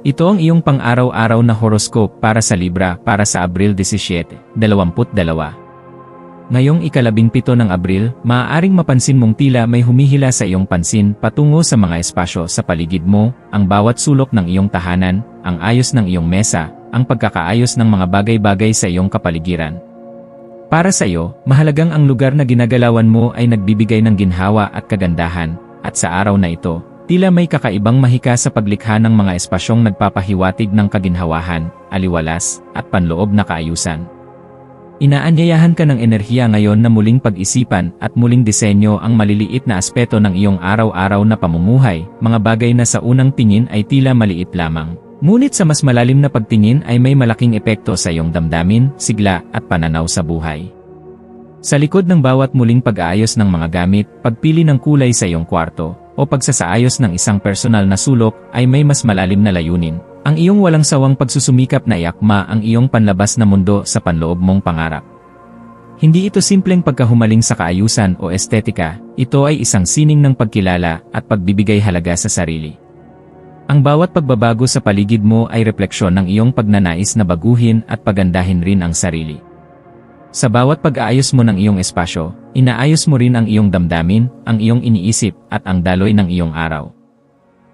Ito ang iyong pang-araw-araw na horoscope para sa Libra para sa Abril 17, 22. Ngayong ikalabing pito ng Abril, maaaring mapansin mong tila may humihila sa iyong pansin patungo sa mga espasyo sa paligid mo, ang bawat sulok ng iyong tahanan, ang ayos ng iyong mesa, ang pagkakaayos ng mga bagay-bagay sa iyong kapaligiran. Para sa iyo, mahalagang ang lugar na ginagalawan mo ay nagbibigay ng ginhawa at kagandahan, at sa araw na ito, Tila may kakaibang mahika sa paglikha ng mga espasyong nagpapahiwatig ng kaginhawahan, aliwalas, at panloob na kaayusan. Inaanyayahan ka ng enerhiya ngayon na muling pag-isipan at muling disenyo ang maliliit na aspeto ng iyong araw-araw na pamumuhay, mga bagay na sa unang tingin ay tila maliit lamang. Ngunit sa mas malalim na pagtingin ay may malaking epekto sa iyong damdamin, sigla, at pananaw sa buhay. Sa likod ng bawat muling pag-aayos ng mga gamit, pagpili ng kulay sa iyong kwarto, o pagsasaayos ng isang personal na sulok ay may mas malalim na layunin. Ang iyong walang sawang pagsusumikap na iakma ang iyong panlabas na mundo sa panloob mong pangarap. Hindi ito simpleng pagkahumaling sa kaayusan o estetika, ito ay isang sining ng pagkilala at pagbibigay halaga sa sarili. Ang bawat pagbabago sa paligid mo ay refleksyon ng iyong pagnanais na baguhin at pagandahin rin ang sarili. Sa bawat pag-aayos mo ng iyong espasyo, inaayos mo rin ang iyong damdamin, ang iyong iniisip, at ang daloy ng iyong araw.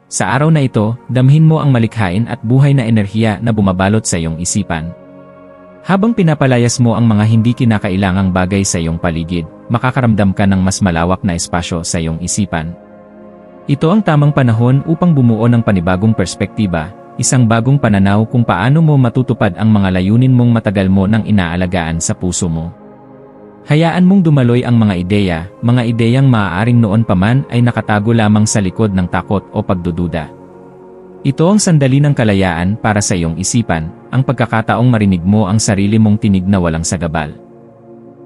Sa araw na ito, damhin mo ang malikhain at buhay na enerhiya na bumabalot sa iyong isipan. Habang pinapalayas mo ang mga hindi kinakailangang bagay sa iyong paligid, makakaramdam ka ng mas malawak na espasyo sa iyong isipan. Ito ang tamang panahon upang bumuo ng panibagong perspektiba, Isang bagong pananaw kung paano mo matutupad ang mga layunin mong matagal mo nang inaalagaan sa puso mo. Hayaan mong dumaloy ang mga ideya, mga ideyang maaaring noon pa man ay nakatago lamang sa likod ng takot o pagdududa. Ito ang sandali ng kalayaan para sa iyong isipan, ang pagkakataong marinig mo ang sarili mong tinig na walang sagabal.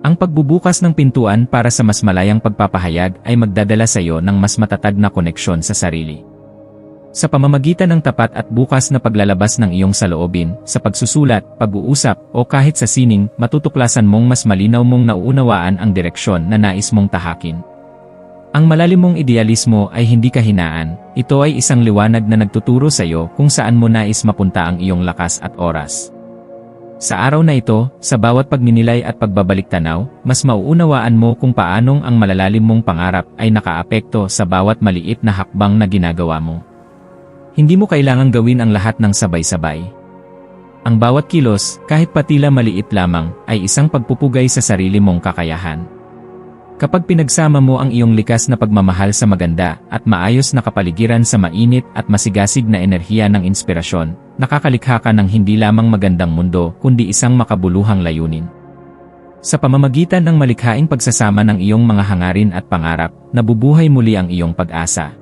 Ang pagbubukas ng pintuan para sa mas malayang pagpapahayag ay magdadala sa iyo ng mas matatag na koneksyon sa sarili. Sa pamamagitan ng tapat at bukas na paglalabas ng iyong saloobin, sa pagsusulat, pag-uusap, o kahit sa sining, matutuklasan mong mas malinaw mong nauunawaan ang direksyon na nais mong tahakin. Ang malalim mong idealismo ay hindi kahinaan, ito ay isang liwanag na nagtuturo sa iyo kung saan mo nais mapunta ang iyong lakas at oras. Sa araw na ito, sa bawat pagninilay at pagbabalik tanaw, mas mauunawaan mo kung paanong ang malalalim mong pangarap ay nakaapekto sa bawat maliit na hakbang na ginagawa mo. Hindi mo kailangang gawin ang lahat ng sabay-sabay. Ang bawat kilos, kahit patila maliit lamang, ay isang pagpupugay sa sarili mong kakayahan. Kapag pinagsama mo ang iyong likas na pagmamahal sa maganda at maayos na kapaligiran sa mainit at masigasig na enerhiya ng inspirasyon, nakakalikha ka ng hindi lamang magandang mundo kundi isang makabuluhang layunin. Sa pamamagitan ng malikhaing pagsasama ng iyong mga hangarin at pangarap, nabubuhay muli ang iyong pag-asa.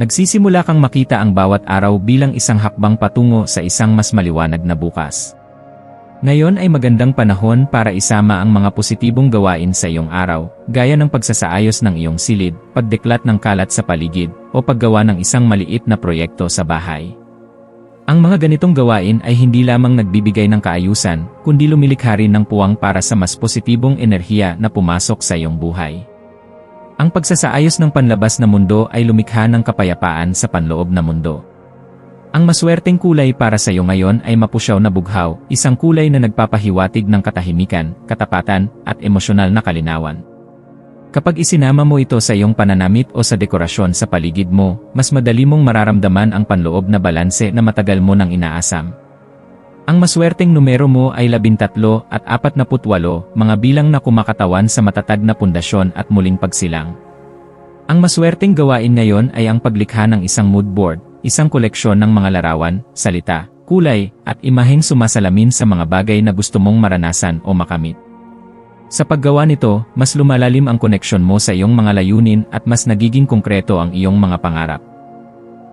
Nagsisimula kang makita ang bawat araw bilang isang hakbang patungo sa isang mas maliwanag na bukas. Ngayon ay magandang panahon para isama ang mga positibong gawain sa iyong araw, gaya ng pagsasaayos ng iyong silid, pagdeklat ng kalat sa paligid, o paggawa ng isang maliit na proyekto sa bahay. Ang mga ganitong gawain ay hindi lamang nagbibigay ng kaayusan, kundi lumilikha rin ng puwang para sa mas positibong enerhiya na pumasok sa iyong buhay. Ang pagsasaayos ng panlabas na mundo ay lumikha ng kapayapaan sa panloob na mundo. Ang maswerteng kulay para sa iyo ngayon ay mapusyaw na bughaw, isang kulay na nagpapahiwatig ng katahimikan, katapatan, at emosyonal na kalinawan. Kapag isinama mo ito sa iyong pananamit o sa dekorasyon sa paligid mo, mas madali mong mararamdaman ang panloob na balanse na matagal mo nang inaasam. Ang maswerteng numero mo ay 13 at 48, mga bilang na kumakatawan sa matatag na pundasyon at muling pagsilang. Ang maswerteng gawain ngayon ay ang paglikha ng isang mood board, isang koleksyon ng mga larawan, salita, kulay, at imaheng sumasalamin sa mga bagay na gusto mong maranasan o makamit. Sa paggawa nito, mas lumalalim ang koneksyon mo sa iyong mga layunin at mas nagiging konkreto ang iyong mga pangarap.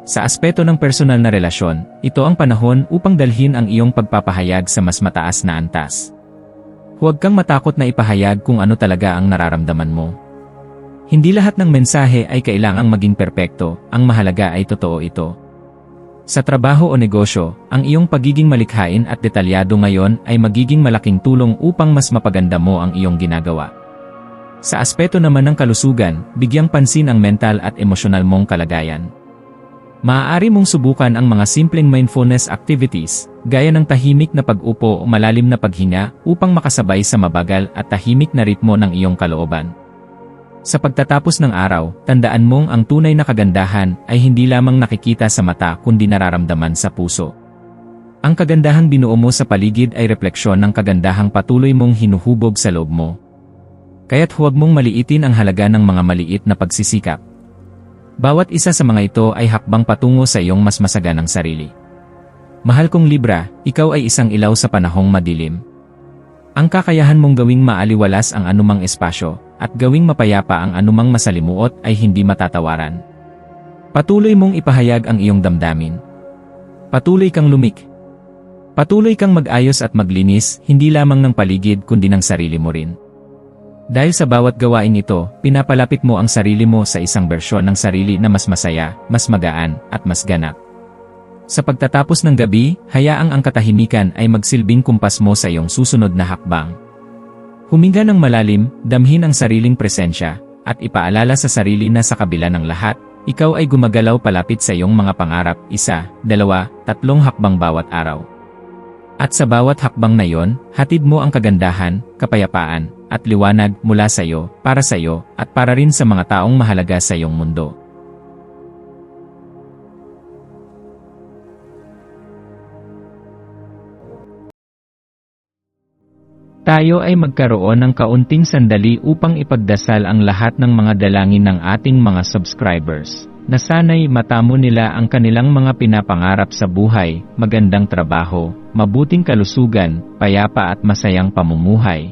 Sa aspeto ng personal na relasyon, ito ang panahon upang dalhin ang iyong pagpapahayag sa mas mataas na antas. Huwag kang matakot na ipahayag kung ano talaga ang nararamdaman mo. Hindi lahat ng mensahe ay kailangang maging perpekto, ang mahalaga ay totoo ito. Sa trabaho o negosyo, ang iyong pagiging malikhain at detalyado ngayon ay magiging malaking tulong upang mas mapaganda mo ang iyong ginagawa. Sa aspeto naman ng kalusugan, bigyang pansin ang mental at emosyonal mong kalagayan. Maaari mong subukan ang mga simpleng mindfulness activities, gaya ng tahimik na pag-upo o malalim na paghinga upang makasabay sa mabagal at tahimik na ritmo ng iyong kalooban. Sa pagtatapos ng araw, tandaan mong ang tunay na kagandahan ay hindi lamang nakikita sa mata kundi nararamdaman sa puso. Ang kagandahang binuo mo sa paligid ay refleksyon ng kagandahang patuloy mong hinuhubog sa loob mo. Kaya't huwag mong maliitin ang halaga ng mga maliit na pagsisikap. Bawat isa sa mga ito ay hakbang patungo sa iyong mas masaganang sarili. Mahal kong Libra, ikaw ay isang ilaw sa panahong madilim. Ang kakayahan mong gawing maaliwalas ang anumang espasyo, at gawing mapayapa ang anumang masalimuot ay hindi matatawaran. Patuloy mong ipahayag ang iyong damdamin. Patuloy kang lumik. Patuloy kang mag-ayos at maglinis, hindi lamang ng paligid kundi ng sarili mo rin. Dahil sa bawat gawain ito, pinapalapit mo ang sarili mo sa isang bersyon ng sarili na mas masaya, mas magaan, at mas ganap. Sa pagtatapos ng gabi, hayaang ang katahimikan ay magsilbing kumpas mo sa iyong susunod na hakbang. Huminga ng malalim, damhin ang sariling presensya, at ipaalala sa sarili na sa kabila ng lahat, ikaw ay gumagalaw palapit sa iyong mga pangarap, isa, dalawa, tatlong hakbang bawat araw. At sa bawat hakbang na yon, hatid mo ang kagandahan, kapayapaan, at liwanag mula sa iyo, para sa iyo, at para rin sa mga taong mahalaga sa iyong mundo. Tayo ay magkaroon ng kaunting sandali upang ipagdasal ang lahat ng mga dalangin ng ating mga subscribers, na sana'y matamo nila ang kanilang mga pinapangarap sa buhay, magandang trabaho, mabuting kalusugan, payapa at masayang pamumuhay,